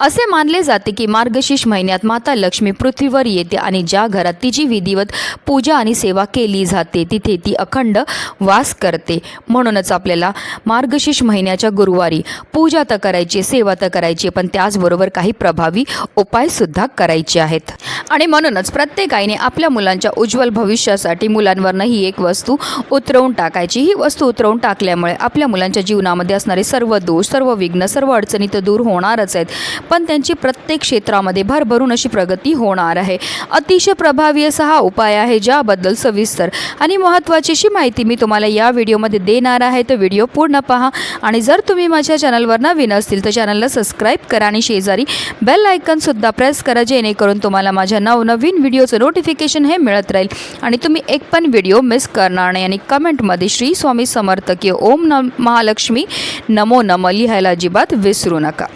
असे मानले जाते की मार्गशीर्ष महिन्यात माता लक्ष्मी पृथ्वीवर येते आणि ज्या घरात तिची विधिवत पूजा आणि सेवा केली जाते तिथे ती अखंड वास करते. म्हणूनच आपल्याला मार्गशीर्ष महिन्याच्या गुरुवारी पूजा तर करायची सेवा तर करायची पण त्याचबरोबर काही प्रभावी उपायसुद्धा करायचे आहेत. आणि म्हणूनच प्रत्येक आईने आपल्या मुलांच्या उज्ज्वल भविष्यासाठी मुलांवरनं ही एक वस्तू उतरवून टाकायची. ही वस्तू उतरवून टाकल्यामुळे आपल्या मुलांच्या जीवनामध्ये असणारे सर्व दोष सर्व विघ्न सर्व अडचणी तर दूर होणारच आहेत. पण त्यांची प्रत्येक क्षेत्रामध्ये भरभरून अशी प्रगती होणार आहे. अतिशय प्रभावी असा हा उपाय आहे ज्याबद्दल सविस्तर आणि महत्त्वाची अशी माहिती मी तुम्हाला या व्हिडिओमध्ये देणार आहे. तर व्हिडिओ पूर्ण पहा आणि जर तुम्ही माझ्या चॅनलवर नवीन असतील तर चॅनलला सबस्क्राईब करा आणि शेजारी बेल आयकनसुद्धा प्रेस करा जेणेकरून तुम्हाला माझ्या नवनवीन व्हिडिओचं नोटिफिकेशन हे मिळत राहील. आणि तुम्ही एक पण व्हिडिओ मिस करणार नाही आणि कमेंटमध्ये श्री स्वामी समर्थ की ओम न महालक्ष्मी नमो नम लिहायला अजिबात विसरू नका.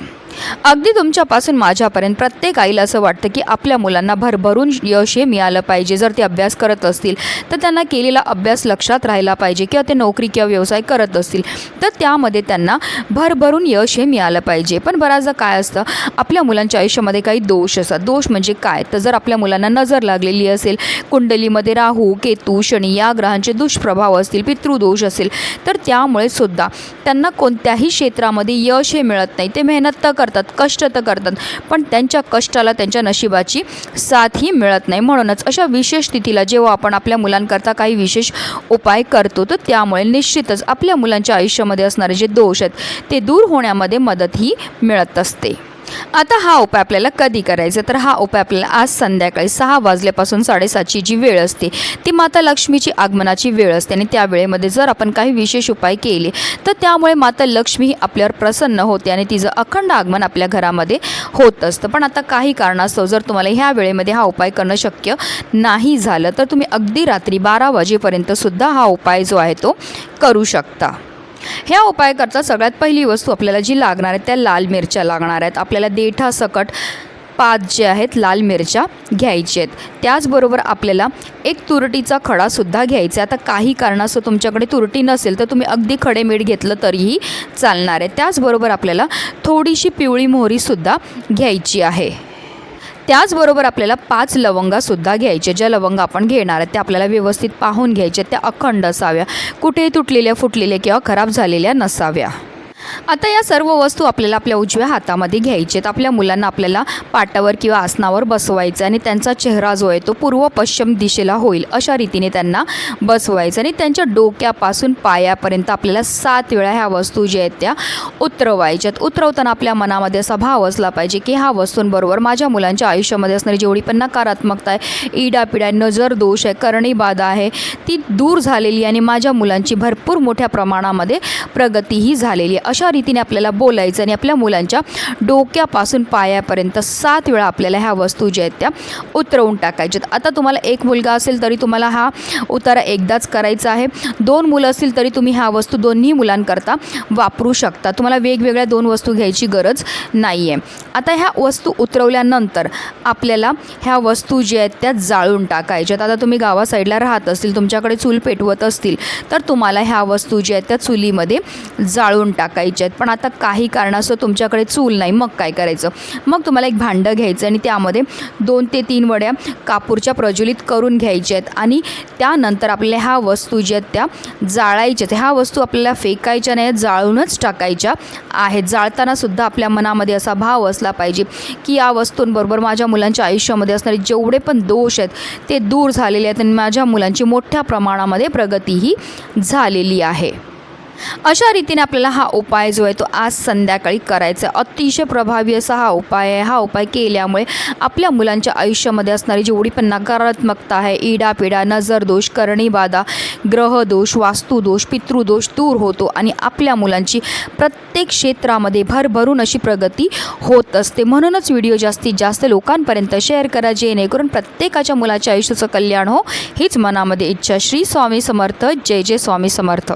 अगदी तुमच्यापासून माझ्यापर्यंत प्रत्येक आईला असं वाटतं की आपल्या मुलांना भरभरून यश हे मिळालं पाहिजे. जर ते अभ्यास करत असतील तर त्यांना केलेला अभ्यास लक्षात राहिला पाहिजे किंवा ते नोकरी किंवा व्यवसाय करत असतील तर त्यामध्ये त्यांना भरभरून यश हे मिळालं पाहिजे. पण बऱ्याचदा काय असतं आपल्या मुलांच्या आयुष्यामध्ये काही दोष असतात. दोष म्हणजे काय? तर जर आपल्या मुलांना नजर लागलेली असेल कुंडलीमध्ये राहू केतू शनी या ग्रहांचे दुष्प्रभाव असतील पितृदोष असेल तर त्यामुळे सुद्धा त्यांना कोणत्याही क्षेत्रामध्ये यश हे मिळत नाही. ते मेहनत तर करतात कष्ट तर करतात पण त्यांच्या कष्टाला त्यांच्या नशिबाची साथही मिळत नाही. म्हणूनच अशा विशेष स्थितीला जेव्हा आपण आपल्या मुलांकरता काही विशेष उपाय करतो तर त्यामुळे निश्चितच आपल्या मुलांच्या आयुष्यामध्ये असणारे जे दोष आहेत ते दूर होण्यामध्ये मदतही मिळत असते. आता हा उपाय आपल्याला कधी करायचा? तर हा उपाय आपल्याला आज संध्याकाळी सहा वाजल्यापासून साडेसातची जी वेळ असते ती माता लक्ष्मीची आगमनाची वेळ असते. आणि त्या वेळेमध्ये जर आपण काही विशेष उपाय केले तर त्यामुळे माता लक्ष्मी ही आपल्यावर प्रसन्न होते आणि तिचं अखंड आगमन आपल्या घरामध्ये होत असतं. पण आता काही कारणास्तव जर तुम्हाला ह्या वेळेमध्ये हा उपाय करणं शक्य नाही झालं तर तुम्ही अगदी रात्री बारा वाजेपर्यंतसुद्धा हा उपाय जो आहे तो करू शकता. ह्या उपायाकरता सगळ्यात पहिली वस्तू आपल्याला जी लागणार आहे त्या लाल मिरच्या लागणार आहेत. आपल्याला देठा सकट पाच जे आहेत लाल मिरच्या घ्यायच्या आहेत. त्याचबरोबर आपल्याला एक तुरटीचा खडासुद्धा घ्यायचा आहे. आता काही कारणास्तव तुमच्याकडे तुरटी नसेल तर तुम्ही अगदी खडे मीठ घेतलं तरीही चालणार आहे. त्याचबरोबर आपल्याला थोडीशी पिवळी मोहरीसुद्धा घ्यायची आहे. त्याचबरोबर आपल्याला पाच लवंगासुद्धा घ्यायचे. ज्या लवंगा आपण घेणार आहेत त्या आपल्याला व्यवस्थित पाहून घ्यायच्या त्या अखंड असाव्या. कुठेही तुटलेल्या फुटलेल्या किंवा खराब झालेल्या नसाव्या. आता या सर्व वस्तू आपल्याला आपल्या उजव्या हातामध्ये घ्यायचे आहेत. आपल्या मुलांना आपल्याला पाटावर किंवा आसनावर बसवायचं आणि त्यांचा चेहरा जो आहे तो पूर्व पश्चिम दिशेला होईल अशा रीतीने त्यांना बसवायचं आणि त्यांच्या डोक्यापासून पायापर्यंत आपल्याला सात वेळा ह्या वस्तू ज्या आहेत त्या उतरवायच्यात उतरवताना आपल्या मनामध्ये असा भाव असला पाहिजे की ह्या वस्तूंबरोबर माझ्या मुलांच्या आयुष्यामध्ये असणारी जेवढी पण नकारात्मकता आहे इडापिडा नजर दोष आहे करणी बाधा आहे ती दूर झालेली आणि माझ्या मुलांची भरपूर मोठ्या प्रमाणामध्ये प्रगतीही झालेली आहे. अशा रीतीने आपल्याला बोलायचं आणि आपल्या मुलांच्या डोक्यापासून पायापर्यंत सात वेळा आपल्याला ह्या वस्तू ज्या आहेत त्या उतरवून टाकायच्यात. आता तुम्हाला एक मुलगा असेल तरी तुम्हाला हा उतारा एकदाच करायचा आहे. दोन मुलं असतील तरी तुम्ही ह्या वस्तू दोन्ही मुलांकरता वापरू शकता. तुम्हाला वेगवेगळ्या दोन वस्तू घ्यायची गरज नाही आहे आता ह्या वस्तू उतरवल्यानंतर आपल्याला ह्या वस्तू ज्या आहेत त्या जाळून टाकायच्यात. आता तुम्ही गावा साईडला राहत असतील तुमच्याकडे चूल पेटवत असतील तर तुम्हाला ह्या वस्तू ज्या आहेत त्या चुलीमध्ये जाळून टाकायच्या. आहेत. पण आता काही कारणास्तव तुमच्याकडे चूल नाही. मग काय करायचं? मग तुम्हाला एक भांडं घ्यायचं आणि त्यामध्ये दोन ते तीन वड्या कापूरच्या प्रज्वलित करून घ्यायच्या आहेत. आणि त्यानंतर आपल्याला ह्या वस्तू ज्या आहेत त्या जाळायच्या आहेत. ह्या वस्तू आपल्याला फेकायच्या नाही जाळूनच टाकायच्या आहेत. जाळतानासुद्धा आपल्या मनामध्ये असा भाव असला पाहिजे की या वस्तूंबरोबर माझ्या मुलांच्या आयुष्यामध्ये असणारे जेवढे पण दोष आहेत ते दूर झालेले आहेत आणि माझ्या मुलांची मोठ्या प्रमाणामध्ये प्रगतीही झालेली आहे. अशा रीतीने आपल्याला हा उपाय जो आहे तो आज संध्याकाळी करायचा आहे. अतिशय प्रभावी असा हा उपाय आहे. हा उपाय केल्यामुळे आपल्या मुलांच्या आयुष्यामध्ये असणारी जेवढी पण नकारात्मकता आहे इडापिडा नजरदोष करणीबाधा ग्रहदोष वास्तुदोष पितृदोष दूर होतो आणि आपल्या मुलांची प्रत्येक क्षेत्रामध्ये भरभरून अशी प्रगती होत असते. म्हणूनच व्हिडिओ जास्तीत जास्त लोकांपर्यंत शेअर करा जेणेकरून प्रत्येकाच्या मुलाच्या आयुष्याचं कल्याण हो हीच मनामध्ये इच्छा. श्री स्वामी समर्थ. जय जय स्वामी समर्थ.